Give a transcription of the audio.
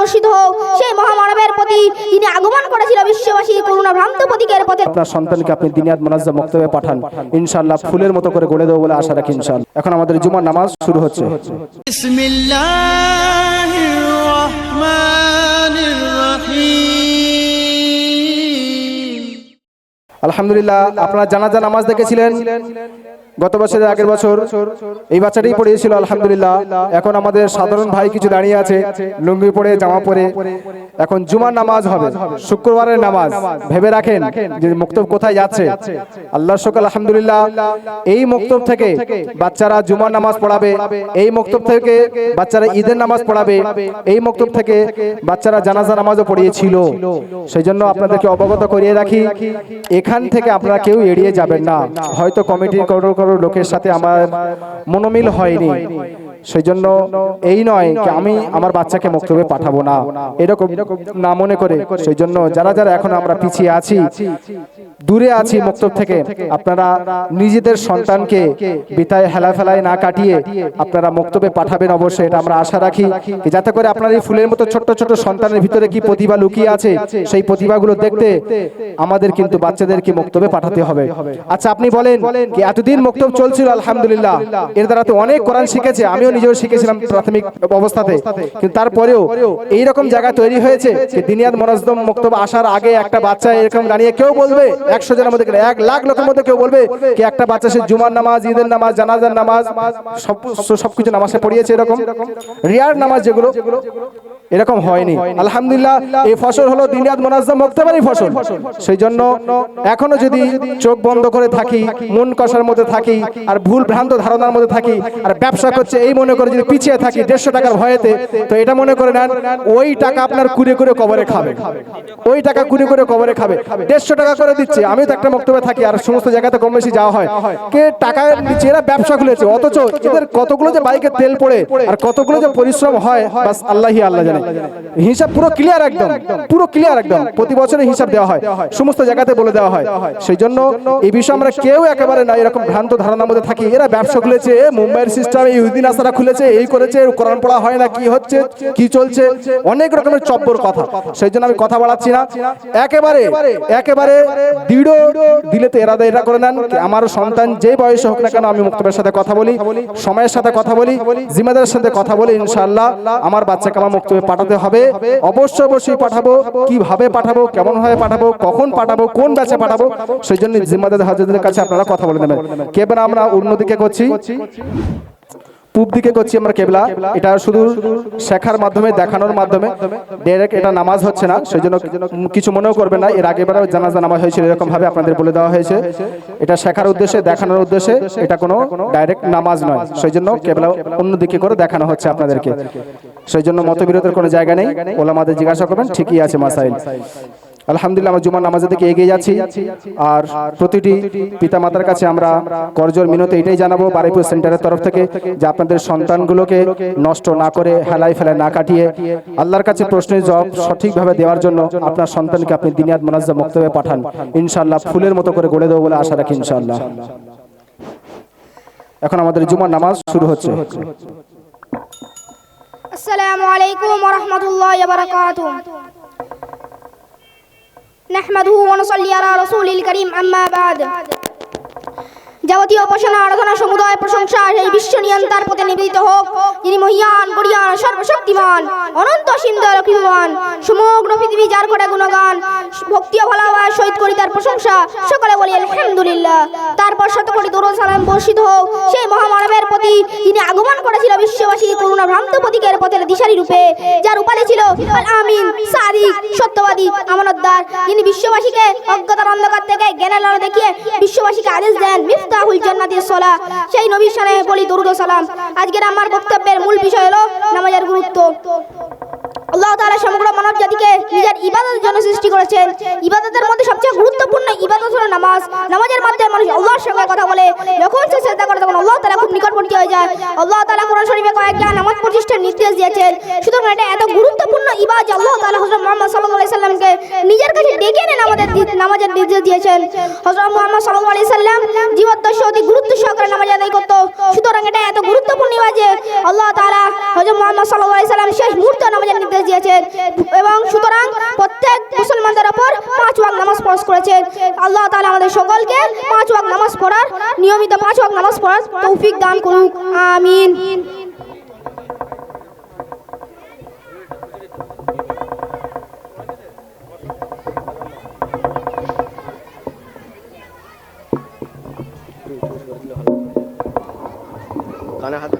আকর্ষিত হোক সেই মহামানবের প্রতি তিনি আগমন করেছিল বিশ্ববাসী করুণা ভ্রান্ত প্রতীকের পথে আপনার সন্তানকে আপনি দিনিয়াত মনাজ্জা মক্তবে পাঠান। ইনশাআল্লাহ ফুলের মতো করে গড়ে দেব বলে আশা রাখি ইনশাআল্লাহ। এখন আমাদের জুমার নামাজ শুরু হচ্ছে। আলহামদুলিল্লাহ আপনারা জানাজা নামাজ দেখেছিলেন? গত বছরের আগের বছর এই বাচ্চাটাই পড়িয়েছিল, আলহামদুলিল্লাহ। এখন আমাদের সাধারণ ভাই কিছু দাঁড়িয়ে আছে, লুঙ্গি পরে, জামা পরে। এখন জুমার নামাজ হবে, শুক্রবারের নামাজ। ভেবে রাখেন যে মুক্তব কোথায় যাচ্ছে। আল্লাহ শোক আলহামদুলিল্লাহ। এই মুক্তব থেকে বাচ্চারা জুমার নামাজ পড়াবে, এই মুক্তব থেকে বাচ্চারা ঈদের নামাজ পড়াবে, এই মুক্তব থেকে বাচ্চারা জানাজা নামাজও পড়িয়েছিল। সেই জন্য আপনাদেরকে অবগত করিয়ে রাখি, এখান থেকে আপনারা কেউ এড়িয়ে যাবেন না। হয়তো কমিটির লোকের সাথে আমার মনোমিল হয়নি। সেই জন্য এই নয় কি আমি আমার বাচ্চাকে মক্তবে পাঠাবো না। এরকম না মনে করে। সেই জন্য যারা যারা এখন আমরা পিছিয়ে আছি, দূরে আছি মক্তব থেকে, আপনারা নিজেদের সন্তানকে বিতায় হেলা ফেলায় না কাটিয়ে আপনারা মক্তবে পাঠাবেন অবশ্যই, এটা আমরা আশা রাখি। যাতে করে আপনার এই ফুলের মতো ছোট্ট ছোট সন্তানের ভিতরে কি প্রতিভা লুকিয়ে আছে, সেই প্রতিভাগুলো দেখতে আমাদের কিন্তু বাচ্চাদেরকে মক্তবে পাঠাতে হবে। আচ্ছা আপনি বলেন এতদিন মক্তব চলছিল, আলহামদুলিল্লাহ। এর দ্বারা তো অনেক কোরআন শিখেছে, আমিও নিজেও শিখেছিলাম প্রাথমিক অবস্থাতে। কিন্তু তারপরেও এইরকম জায়গা তৈরি হয়েছে যে দিনিয়াত মনাজদম মক্তব আসার আগে একটা বাচ্চা এরকম দাঁড়িয়ে কেউ বলবে, একশো জনের মধ্যে এক লাখ লোকের মধ্যে কেউ বলবে কি একটা বাচ্চা সে জুমার নামাজ, ঈদের নামাজ, জানাজার নামাজ সব সবকিছু নামাজে পড়িয়েছে এরকম। রিয়ার নামাজ যেগুলো এরকম হয়নি। আলহামদুলিল্লাহ এই ফসল হলো দিনিয়াত মোনাজ্জম মক্তবারই ফসল। সেই জন্য এখনও যদি চোখ বন্ধ করে থাকি মন কষার মধ্যে থাকি আর ভুল ভ্রান্ত ধারণার মধ্যে থাকি আর ব্যবসা করছে এই মনে করে যদি পিছিয়ে থাকি দেড়শো টাকার ভয়েতে তো এটা মনে করে নেন ওই টাকা আপনার কুড়ে করে কবরে খাবে। ওই টাকা কুড়ে করে কবরে খাবে। দেড়শো টাকা করে দিচ্ছে আমি তো একটা বক্তব্যে থাকি আর সমস্ত জায়গাতে কম বেশি যাওয়া হয়। কে টাকা নিচ্ছে এরা ব্যবসা খুলেছে অথচ এদের কতগুলো যে বাইকে তেল পড়ে আর কতগুলো যে পরিশ্রম হয় বাস আল্লাহি আল্লাহ জানে হিসাব পুরো ক্লিয়ার একদম, পুরো ক্লিয়ার একদম। প্রতি বছরে হিসাব দেওয়া হয়, সমস্ত জায়গাতে বলে দেওয়া হয়। সেই জন্য এই বিষয়ে আমরা কেউ একেবারে না, এরকম ভ্রান্ত ধারণার মধ্যে থাকি। এরা ব্যবসা খুলেছে, মুম্বাইয়ের সিস্টেম ইহুদিন আসারা খুলেছে, এই করেছে, কোরআন পড়া হয় না, কি হচ্ছে, কি চলছে, অনেক রকমের চব্বর কথা। সেই জন্য আমি কথা বাড়াচ্ছি না। একেবারে একেবারে দৃঢ় দিলে তো এরা এরা করে নেন আমার সন্তান যে বয়সে হোক না কেন আমি মুক্তবের সাথে কথা বলি, সময়ের সাথে কথা বলি, জিম্মেদারের সাথে কথা বলি, ইনশাআল্লাহ, আমার বাচ্চাকে আমার মুক্তবে পাঠাতে হবে? অবশ্যই অবশ্যই পাঠাবো। কীভাবে পাঠাবো? কেমন ভাবে পাঠাবো? কখন পাঠাবো? কোন ব্যাচে পাঠাবো? সেই জন্য জিম্মাদার হাজারদের কাছে আপনারা কথা বলে নেবেন। কেবল আমরা অন্যদিকে করছি। পূব দিকে করছি আমরা কেবলা। এটা শুধু শেখার মাধ্যমে, দেখানোর মাধ্যমে। ডাইরেক্ট এটা নামাজ হচ্ছে না সেই জন্য কিছু মনেও করবে না। এর আগে বারে জানাজা নামাজ হয়েছিল এরকম ভাবে আপনাদের বলে দেওয়া হয়েছে। এটা শেখার উদ্দেশ্যে, দেখানোর উদ্দেশ্যে, এটা কোনো ডাইরেক্ট নামাজ নয়। সেই জন্য কেবলা অন্যদিকে করে দেখানো হচ্ছে আপনাদেরকে। সেই জন্য মতবিরোধের কোনো জায়গা নেই। ওলামাদের জিজ্ঞাসা করবেন, ঠিকই আছে মাসাইল। আলহামদুলিল্লাহ, আমরা জুমার নামাজের দিকে এগিয়ে যাচ্ছি। আর প্রতিটি পিতামাতার কাছে আমরা করজোর মিনতে এটাই জানাব বারিপুর সেন্টারের তরফ থেকে যে আপনাদের সন্তানগুলোকে নষ্ট না করে, হেলাই ফেলায় না কাটিয়ে আল্লাহর কাছে প্রশ্নের জবাব সঠিকভাবে দেওয়ার জন্য আপনার সন্তানকে আপনি দিনিয়াত মোনাজ্জা মক্তবে পাঠান। ইনশাআল্লাহ ফুলের মতো করে গড়ে দেবো বলে আশা রাখি ইনশাআল্লাহ। এখন আমাদের জুমার নামাজ শুরু হচ্ছে। আসসালামু আলাইকুম ওয়া রাহমাতুল্লাহি ওয়া বারাকাতুহু। নাহমাদুহু ওয়া নুসাল্লি আলা রাসূলিল কারীম, আম্মা বাদ। যাবতীয় উপাসনা, আরাধনা, সমুদয় প্রশংসা সেই বিশ্ব নিয়ন্তার পথে নিবেদিত হোক। যিনি মহিয়ান গরিয়ান সর্বশক্তিমান, অনন্ত সিন্ধর কৃপমান সমগ্র পৃথিবী যার করে গুণগান, ভক্তি ও ভালোবাসা সহিত করি তার প্রশংসা, সকলে বলি আলহামদুলিল্লাহ। তারপর শত কোটি দরুদ সালাম বর্ষিত হোক, সেই মহামানবের প্রতি তিনি আগমন করেছিল বিশ্ববাসী করুণা ভ্রান্ত প্রতীকের পথের দিশারি রূপে, যার উপালে ছিল আমিন, সাদিক, সত্যবাদী, আমানতদার। যিনি বিশ্ববাসীকে অজ্ঞতার অন্ধকার থেকে জ্ঞানের আলো দেখিয়ে বিশ্ববাসীকে আদেশ দেন, মিফতাহুল জান্নাতিস সলা সেই নবীর শানে বলি দরুদ সালাম। আজকের আমার বক্তব্যের মূল বিষয় হলো নামাজের গুরুত্ব। আল্লাহ তাআলা সমগ্র মানব জাতিকে নিজের ইবাদতের জন্য সৃষ্টি করেছেন। ইবাদতের মধ্যে সবচেয়ে গুরুত্বপূর্ণ ইবাদত হলো নামাজ। নামাজের মাধ্যমে মানুষ আল্লাহর সঙ্গে কথা বলে, যখন সে চেষ্টা করে তখন আল্লাহ তাআলা খুব নিকটবর্তী হয়ে যায়। আল্লাহ তাআলা কোরআন শরীফে কয়েকটা নামাজ প্রতিষ্ঠার নির্দেশ দিয়েছেন। সুতরাং এটা এত গুরুত্বপূর্ণ ইবাদত আল্লাহ তাআলা হযরত মুহাম্মদ সাল্লাল্লাহু আলাইহি সাল্লামকে নিজের কাছে ডেকে এনে আমাদের নামাজের নির্দেশ দিয়েছেন। হযরত মুহাম্মদ সাল্লাল্লাহু আলাইহি সাল্লাম জীবদ্দশা অতি গুরুত্ব সহকারে নামাজ আদায় করত। সুতরাং এটা এত গুরুত্বপূর্ণ ইবাদত আল্লাহ তাআলা হযরত মুহাম্মদ সাল্লাল্লাহু আলাইহি সাল্লাম শেষ মুহূর্তে নামাজের নির্দেশ নির্দেশ দিয়েছেন। এবং সুতরাং প্রত্যেক মুসলমানদের ওপর পাঁচ ওয়াক নামাজ পড়স করেছেন। আল্লাহ তালা আমাদের সকলকে পাঁচ ওয়াক নামাজ পড়ার নিয়মিত পাঁচ ওয়াক নামাজ পড়ার তৌফিক দান করুক। আমিন। কানে হাত